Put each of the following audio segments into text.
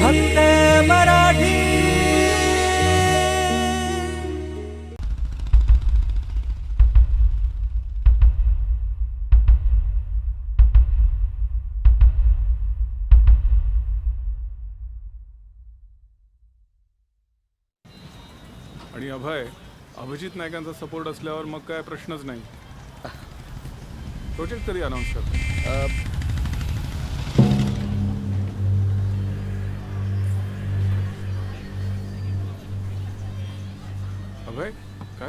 फक्त मराठी. आणि अभय अभिजित नायकांचा सपोर्ट असल्यावर मग काय प्रश्नच नाही. प्रोजेक्ट कधी अनाऊन्स करतो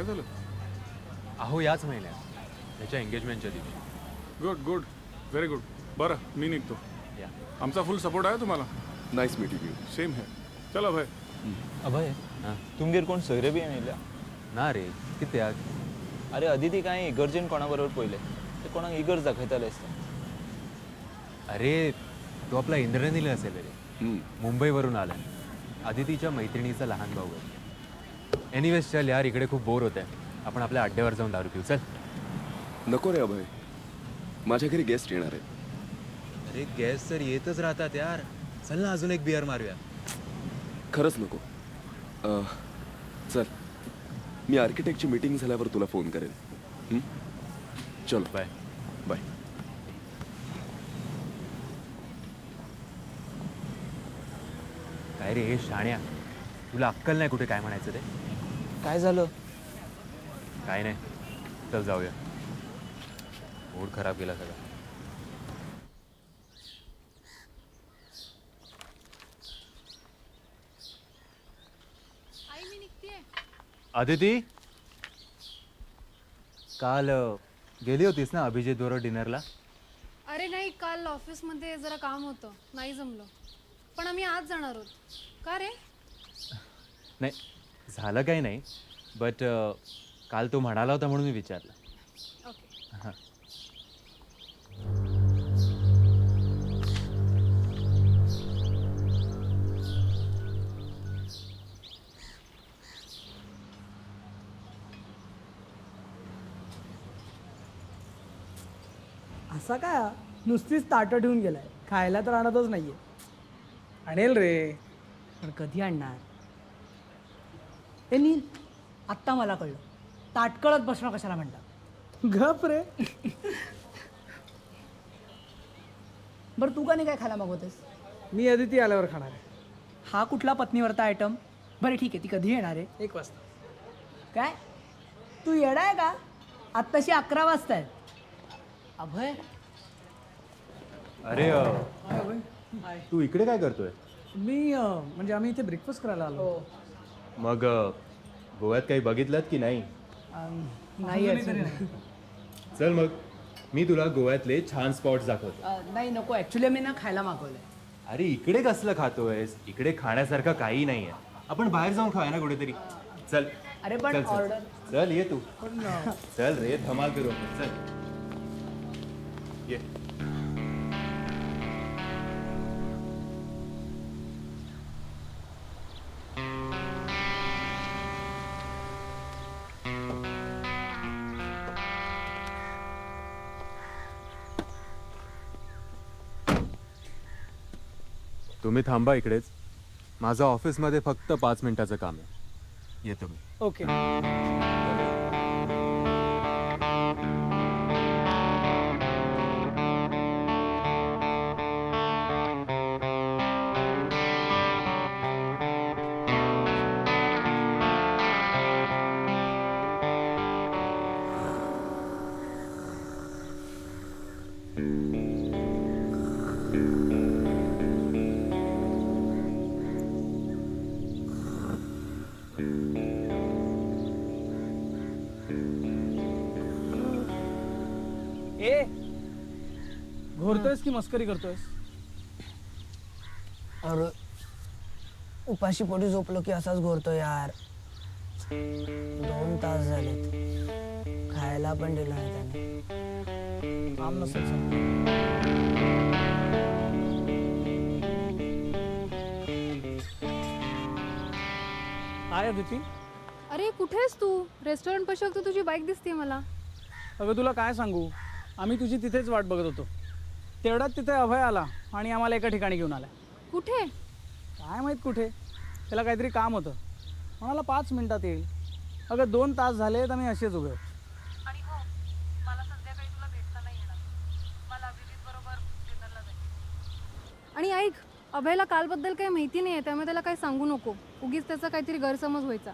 झालं? अहो याच महिन्यात. त्याच्या एंगेजमेंटच्या दिवशी. गुड गुड व्हेरी गुड बरं मी निघतो. या. आमचा फुल सपोर्ट आहे तुम्हाला? नाईस मीटिंग यू सेम है चल अभय अभय. हां. तुमगेर कोण? सोयरे बी येयल्या ना रे कित्याक अरे अदिती काय इगर्जेन कोणाबरोबर पयले ते कोणाक इगर्ज दाखयताले आसता अरे तो आपला इंद्रनील असेल रे. मुंबईवरून आला. आदितीच्या मैत्रिणीचा लहान भाऊ आहे. एनिवेज चल यार इकडे खूप बोर होत आहे आपण आपल्या अड्ड्यावर जाऊन दारू पिऊ चल. नको रे अभय. माझ्या घरी गेस्ट येणार आहे अरे गॅस तर येतच राहतात यार. चल ना अजून एक बिअर मारूया. खरंच नको. चल. मी आर्किटेक्टची मीटिंग झाल्यावर तुला फोन करेन. हं? चल. बाय बाय काय रे हे शाण्या. तुला अक्कल नाही कुठे काय म्हणायचं ते? काय झालं? काय नाही. चल जाऊया. मूड खराब केला सगळा. अदिती काल गेली होतीस ना अभिजित बरोबर डिनरला? अरे नाही काल ऑफिसमध्ये जरा काम होतं. नाही जमलं. पण आम्ही आज जाणार आहोत. का रे? नाही झालं काही नाही बट काल तो म्हणाला होता म्हणून मी विचारलं. ओके. असा काय हा? नुसतीच ताटं ठेवून गेलाय. खायला तर आणतच नाहीये. आणेल रे. पण कधी आणणार? ए नील आत्ता मला कळलं. ताटकळत बसणं कशाला म्हणतात? गप रे. बरं तू का नाही काय खायला मागवतेस? मी अदिती आल्यावर खाणार आहे. हा कुठला पत्नीवरता आयटम बरं ठीक आहे ती कधी येणार आहे? एक वाजता. काय? तू येडा आहे का? आत्ताशी अकरा वाजता आहेत. अभय. अरे अ, तू इकडे काय करतोय? मी अं, म्हणजे आम्ही इथे ब्रेकफास्ट करायला आलो मग अ, गोव्यात काही बघितलं की नाही? नाही. चल मग मी तुला गोव्यातले छान स्पॉट्स दाखवतो. अ, नाही नको. ॲक्च्युली मी ना खायला मागवलंय. अरे इकडे कसलं खातोयस? इकडे खाण्यासारखं काही नाहीये. आपण बाहेर जाऊन खाऊया ना कुठेतरी. चल. अरे पण चल, चल. ऑर्डर चल ये तू. चल रे धमाल करू आपण, चल. ये. तुम्ही थांबा इकडेच. माझं ऑफिसमध्ये फक्त पाच मिनिटाचं काम आहे. येतो मी. ओके. ए घोरतोयस की मस्करी करतोयस? अरे उपाशी पोटी झोपलो की असाच घोरतो यार. दोन तास झालेत. खायला पण दिलं नाही त्याने. काम नसेल. काय अदिती? अरे कुठेस तू? रेस्टॉरंट पाशी फक्त तुझी बाईक दिसते मला. अगं तुला काय सांगू? आम्ही तुझी तिथेच वाट बघत होतो. तेवढ्यात तिथे अभय आला आणि आम्हाला एका ठिकाणी घेऊन आला. कुठे? काय माहीत कुठे? त्याला काहीतरी काम होतं. म्हणाला पाच मिनिटात येईल. अगं दोन तास झाले तर मी असेच उभे. आणि हो मला संध्याकाळी तुला भेटता नाही येणार. मला अभिजित बरोबर डिनरला जायचं आणि ऐक अभयला कालबद्दल काही माहिती नाही आहे त्यामुळे त्याला काही सांगू नको. उगीच त्याचा काहीतरी गैरसमज व्हायचा.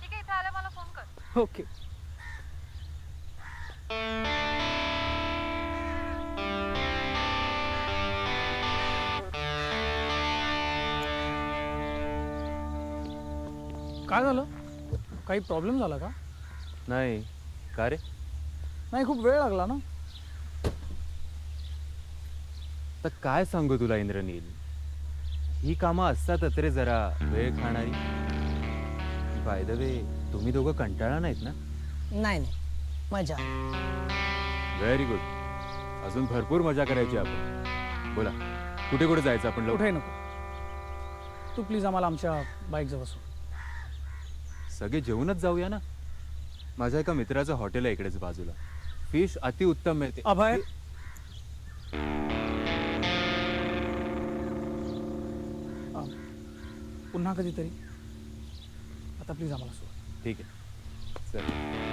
ठीक आहे इथे आल्या मला फोन कर. ओके. काय झालं? काही प्रॉब्लेम झाला का? नाही. का रे? नाही खूप वेळ लागला ना? तर काय सांगू तुला इंद्रनील? ही कामं असतातच रे जरा. वेळ खाणारी. बाय द वे तुम्ही दोघं कंटाळा नाहीत ना? नाही नाही. मजा. व्हेरी गुड अजून भरपूर मजा करायची आपण. बोला. कुठे कुठे जायचं आपण लवकर? कुठे नको. तू प्लीज आम्हाला आमच्या बाईकजवळ बसव सगळे जेवूनच जाऊया ना? माझ्या एका मित्राचं हॉटेल आहे इकडेच बाजूला. फिश अतिउत्तम मिळते. अभय! पुन्हा कधीतरी. आता प्लीज आम्हाला सोड. ठीक आहे. चल.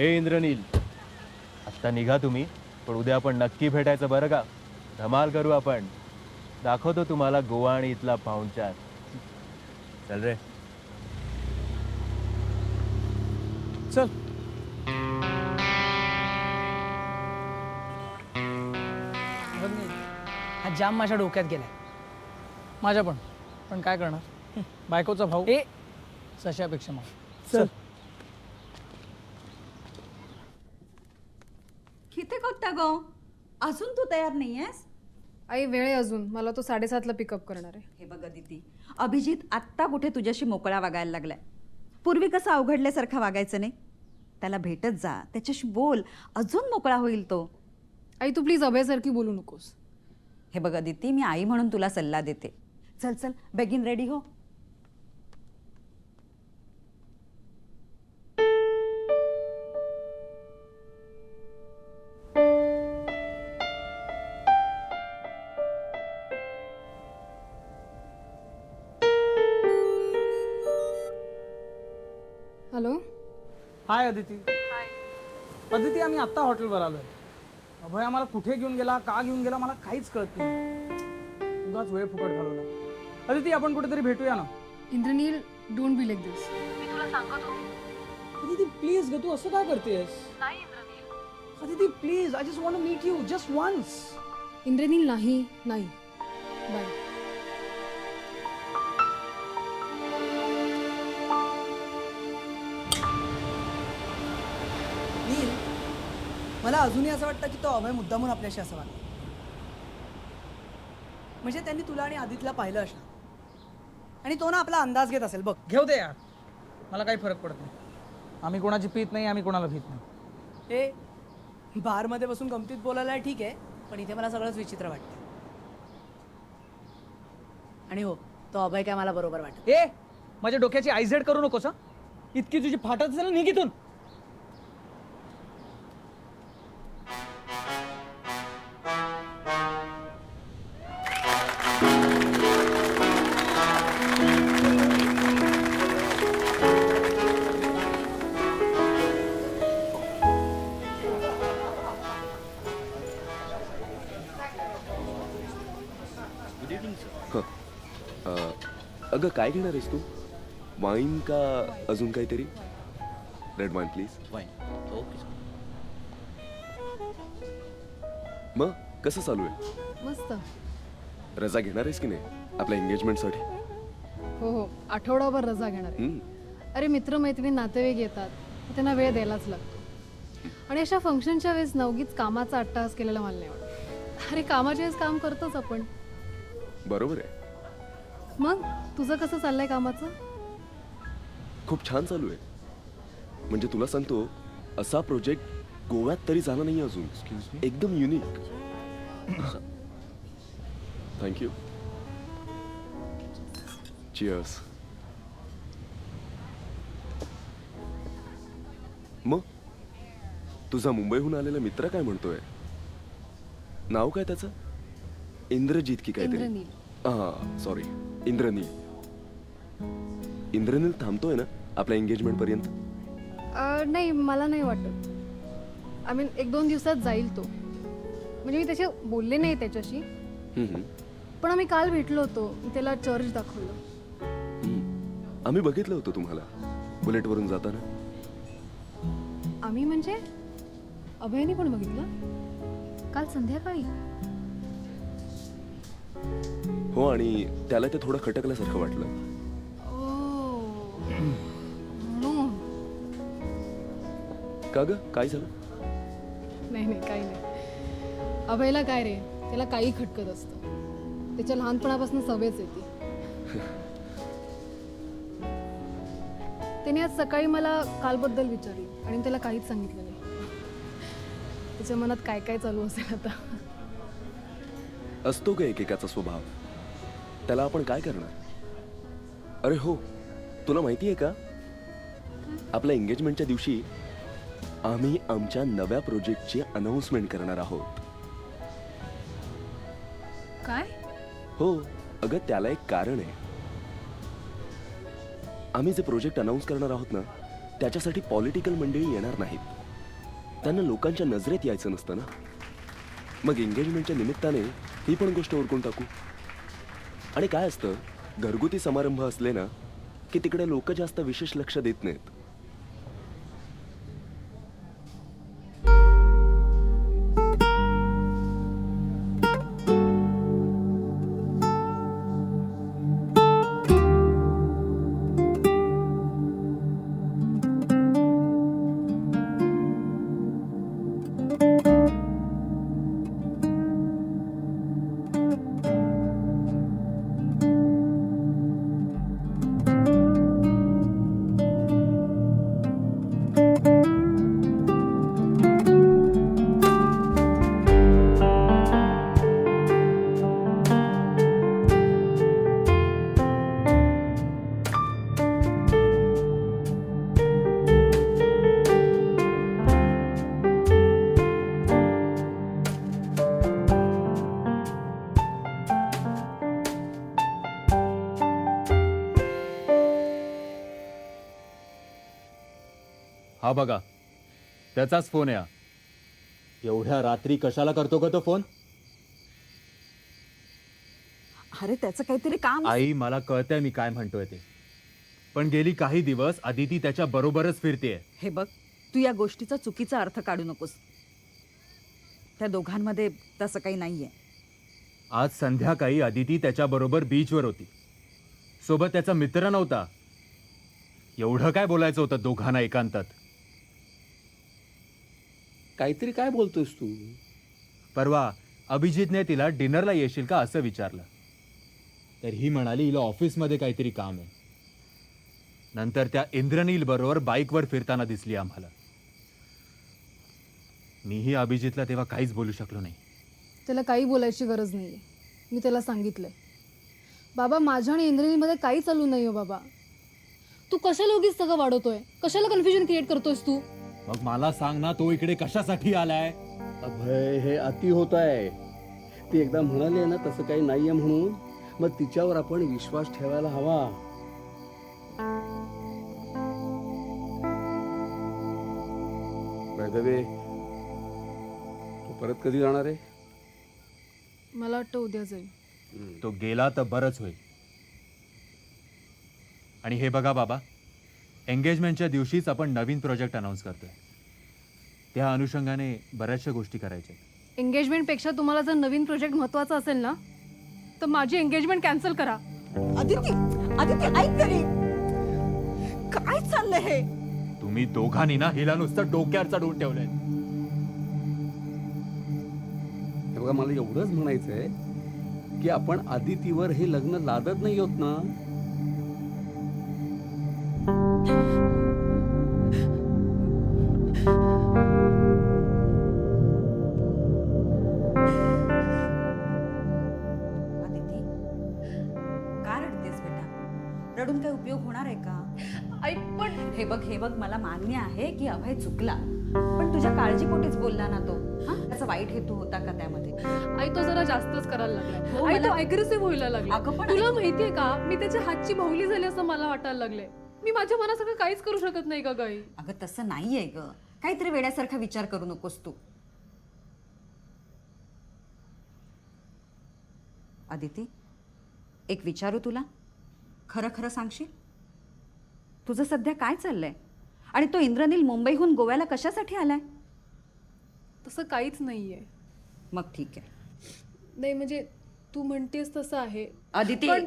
ए इंद्रनील. आत्ता निघा तुम्ही पण उद्या आपण नक्की भेटायचं बरं का? धमाल करू आपण. दाखवतो तुम्हाला गोवा आणि इथला पाहुणचार. चल रे. चल. हा जाम माझ्या डोक्यात गेलाय. माझ्या पण. पण काय करणार? बायकोचा भाऊ. ए. सशापेक्षा मग. चल. गो? अजून तू तयार नाही आहेस आई वेळ आहे अजून. मला तो साडेसातला पिकअप करणार आहे. हे बघ दिदी अभिजित आत्ता कुठे तुझ्याशी मोकळा वागायला लागलाय? पूर्वी कसं अवघडल्यासारखं वागायचं नाही? त्याला भेटत जा त्याच्याशी बोल अजून मोकळा होईल तो. आई तू प्लीज अभयसारखी बोलू नकोस. हे बघ दिदी मी आई म्हणून तुला सल्ला देते. चल चल बेगीन रेडी हो. अदिती? अदिती आम्ही आत्ता हॉटेलवर आलोय. अभय आम्हाला कुठे घेऊन गेला का घेऊन गेला मला काहीच कळत नाही. उगाच वेळ फुकट घालवला. अदिती आपण कुठेतरी भेटूया ना? Indraneel don't be like this Aditi please ग तू असं काय करतेस? Aditi please I just want meet you just once Indraneel नाही नाही. बाय मला अजूनही असं वाटतं की तो अभय मुद्दामून आपल्याशी असं वाटतं. म्हणजे त्यांनी तुला आणि आदितला पाहिलं असणार. आणि तो ना आपला अंदाज घेत असेल. बघ. घेऊ दे यार. मला काही फरक पडत नाही. आम्ही कोणाची पीत नाही आम्ही कोणाला भीत नाही. ए बारमध्ये बसून गमतीत बोलायला ठीक आहे पण इथे मला सगळंच विचित्र वाटतं. आणि हो तो अभय काय मला बरोबर वाटत ए माझ्या डोक्याची आयझेड करू नकोस इतकी तुझी फाटत असेल ना, अगं काय घेणार आहेस तू? वाईन का अजून काहीतरी? रेड वाईन प्लीज मग कसं चालू आहे? मस्त. रजा घेणार आहेस की नाही? आपल्या एंगेजमेंटसाठी हो हो. आठवडाभर रजा घेणार आहे. अरे मित्रमैत्रिणी नातेवाईक येतात. त्यांना वेळ द्यायलाच लागतो. आणि अशा फंक्शनच्या वेळेस नवगीच कामाचा अट्टाहास केलेला मला नाही आवडत. अरे कामाच्या वेळेस काम करतोच आपण. बरोबर आहे. मग? तुझं कसं चाललंय कामाचं? खूप छान चालू आहे. म्हणजे तुला सांगतो असा प्रोजेक्ट गोव्यात तरी झाला नाही अजून. एकदम युनिक थँक्यू चिअर्स मग? तुझा मुंबईहून आलेला मित्र काय म्हणतोय? नाव काय त्याचं? इंद्रजीत की काहीतरी? इंद्रनील. हा सॉरी इंद्रनील. इंद्रनील थांबतोय ना आपल्या एंगेजमेंट पर्यंत? अ, नाही मला नाही वाटत. आय मीन एक दोन दिवसात जाईल तो. म्हणजे मी त्याचे बोलले नाही त्याच्याशी. हम्म, हम्म. पण आम्ही काल भेटलो होतो. मी त्याला चर्च दाखवलं. हम्म. आम्ही बघितलं होतं तुम्हाला. बुलेटवरून जाताना. आम्ही म्हणजे अभयने पण बघितलं? काल संध्याकाळी. हो आणि त्याला ते थोडं खटकल्यासारखं वाटलं. म्हणून का ग काय झालं? नाही नाही काही नाही. अभयला काय रे? त्याला काही खटकत असतं. त्याच्या लहानपणापासून सवयच येते त्याने आज सकाळी मला कालबद्दल विचारलं आणि त्याला काहीच सांगितलं नाही. त्याच्या मनात काय काय चालू असेल आता? असतो का एकेकाचा स्वभाव? त्याला आपण काय करणार? अरे हो तुला माहिती आहे का? आपल्या एंगेजमेंटच्या दिवशी आम्ही आमच्या नव्या प्रोजेक्टची अनाउन्समेंट करणार आहोत. काय? हो अगं त्याला एक कारण आहे. आम्ही जे प्रोजेक्ट अनाऊन्स करणार आहोत ना त्याच्यासाठी पॉलिटिकल मंडळी येणार नाहीत. त्यांना लोकांच्या नजरेत यायचं नसतं ना. मग एंगेजमेंटच्या निमित्ताने ही पण गोष्ट उरकून टाकू. आणि काय असतं घरगुती समारंभ असले ना की तिकडे लोक जास्त विशेष लक्ष देत नाहीत. हा बघा. त्याचाच फोन आहे. एवढ्या रात्री कशाला करतो का तो फोन? अरे त्याचं काहीतरी काम आई मला कळतंय मी काय म्हणतोय ते. पण गेली काही दिवस आदिती त्याच्या बरोबरच फिरतेय. हे बघ तू या गोष्टीचा चुकीचा अर्थ काढू नकोस. त्या दोघांमध्ये तसं काही नाहीये. आज संध्याकाळी आदिती त्याच्याबरोबर बीचवर होती. सोबत त्याचा मित्र नव्हता. एवढं काय बोलायचं होतं दोघांना एकांतात? काहीतरी काय बोलतोयस तू? परवा अभिजितने तिला डिनरला येशील का असं विचारलं. तर ही म्हणाली हिला ऑफिसमध्ये काहीतरी काम आहे. नंतर त्या इंद्रनील बरोबर बाईकवर फिरताना दिसली आम्हाला. मीही अभिजितला तेव्हा काहीच बोलू शकलो नाही. त्याला काही बोलायची गरज नाही मी त्याला सांगितलंय. बाबा माझ्या आणि इंद्रिनीमध्ये काही चालू नाही हो बाबा. तू कशाला उगीच सगळं वाढवतोय? कशाला कन्फ्युजन क्रिएट करतोयस तू? मग मला सांग ना तो इकडे कशासाठी आलाय? अभय हे अति होत आहे ती एकदा म्हणाली ना तसं काही नाहीये म्हणून. मग तिच्यावर आपण विश्वास ठेवायला हवा. वैदवे तू परत कधी जाणार आहे? मला वाटतं उद्या जाईल. तो गेला तर बरंच होईल. आणि हे बघा बाबा एंगेजमेंटच्या दिवशीच आपण नवीन प्रोजेक्ट अनाऊन्स करतोय. त्या अनुषंगाने बऱ्याचशा गोष्टी करायच्या आहेत. एंगेजमेंटपेक्षा तुम्हाला जर नवीन प्रोजेक्ट महत्त्वाचा असेल ना तर माझी एंगेजमेंट कॅन्सल करा. अदिती अदिती ऐक तरी काय चाललंय हे? तुम्ही दोघांनी ना हिला नुसतं डोक्यावर चढवून ठेवलंय. हे बघा मला एवढंच म्हणायचंय की आपण आदितीवर हे लग्न लादत नाही होत ना. अदिती का रडतेस बेटा रडून काही उपयोग होणार आहे का? आई पण हे बघ हे बघ मला मान्य आहे की अभय चुकला. पण तुझ्या काळजीपोटीच बोलला ना तो. हा? त्याचा वाईट हेतू होता का त्यामध्ये? आई तो जरा जास्तच करायला हो, लागलाय आई तो मला- अग्रेसिव्ह व्हायला लागला. अगं, पण तुला ऐक- माहितीये का? मी त्याच्या हातची भावली झाली असं मला वाटायला लागले मी माझ्या मनासारखं काहीच करू शकत नाही का गाई? अगं तसं नाहीये ग. काहीतरी वेड्यासारखा विचार करू नकोस तू. आदिती एक विचारू तुला? खरं खरं सांगशील? तुझं सध्या काय चाललंय? आणि तो इंद्रनील मुंबईहून गोव्याला कशासाठी आलाय? तसं काहीच नाहीये. मग ठीक आहे. नाही म्हणजे तू म्हणतेस तसं आहे. आदिती! पण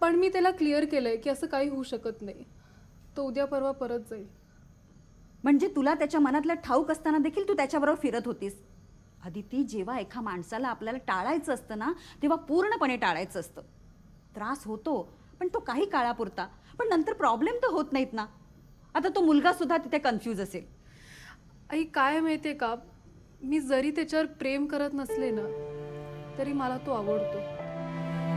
पण मी त्याला क्लिअर केलंय की असं काही होऊ शकत नाही. तो उद्या परवा परत जाईल. म्हणजे तुला त्याच्या मनातलं ठाऊक असताना देखील तू त्याच्याबरोबर फिरत होतीस? आदिती जेव्हा एका माणसाला आपल्याला टाळायचं असतं ना तेव्हा पूर्णपणे टाळायचं असतं. त्रास होतो. पण तो काही काळापुरता. पण नंतर प्रॉब्लेम तर होत नाहीत ना. आता तो मुलगा सुद्धा तिथे कन्फ्यूज असेल. आई काय माहितीये का? मी जरी त्याच्यावर प्रेम करत नसले ना तरी मला तो आवडतो.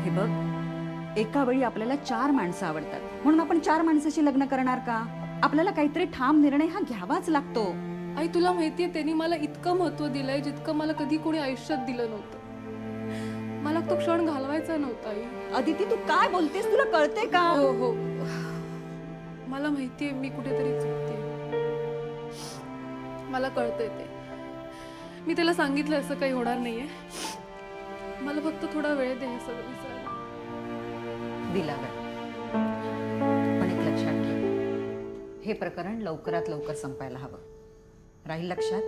हे बघ एका वेळी आपल्याला चार माणसं आवडतात. म्हणून आपण चार माणसाशी लग्न करणार का? आपल्याला काहीतरी ठाम निर्णय हा घ्यावाच लागतो. आई तुला माहितीये त्यांनी मला इतकं महत्त्व दिलंय जितकं मला कधी कोणी आयुष्यात दिलं नव्हतं. मला तो क्षण घालवायचा नव्हता आई. अदिती तू काय बोलतेस? तुला कळते का? हो हो. मला माहितीये मी कुठेतरी चुकते मला कळतंय ते. मी त्याला सांगितलं असं काही होणार नाहीये. मला फक्त थोडा वेळ दे हे सगळं विसरायला दिला वेळ पण एक लक्षात घे. हे प्रकरण लवकरात लवकर संपायला हवं. राहील लक्षात?